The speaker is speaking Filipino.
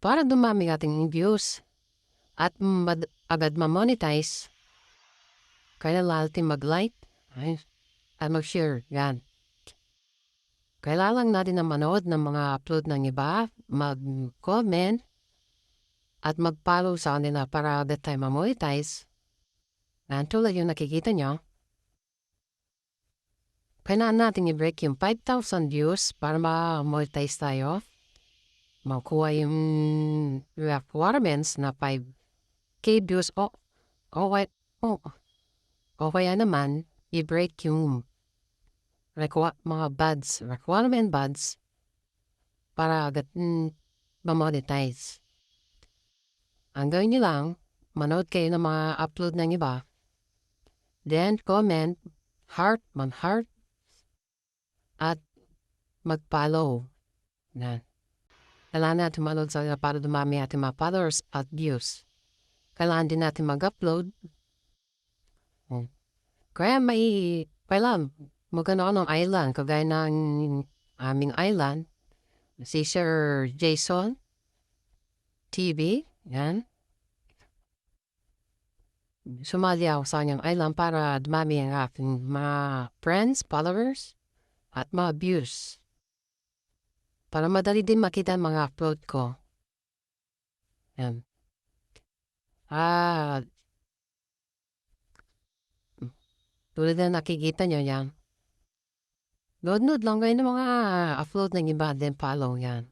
para dumami ating views at mad- agad ma-monetize, kailangan natin mag-like at mag-share. Yan. Kailangan natin na manood ng mga upload ng iba, mag-comment, at mag-follow sa kanila para that time ma-monetize. Yan, tulad yung nakikita nyo. Kailangan natin i-break yung 5,000 views para ma-monetize tayo. Makuha yung requirements na 5k views. O, o, wait, o, o kaya naman, i-break yung requ- mga buds, requirement buds para agad mm, ma-monetize. Ang gawin nyo lang, manood kayo ng mga upload ng iba, then comment, heart, man-heart, at mag-follow. Yan. Kailangan natin manood sa para dumami ating mga followers at views. Kailangan din natin mag-upload. Hmm. Kaya may, kailangan magano ng island, kagaya ng aming island, si Sir Jason TV, yan. Sumali ako sa kanyang island para dumami ang aking mga friends, followers, at mga views. Para madali din makita ang mga upload ko. Yan. Ah, tulad na nakikita nyo yan. Nood-nood lang kayo ng mga upload ng iba, then follow yan.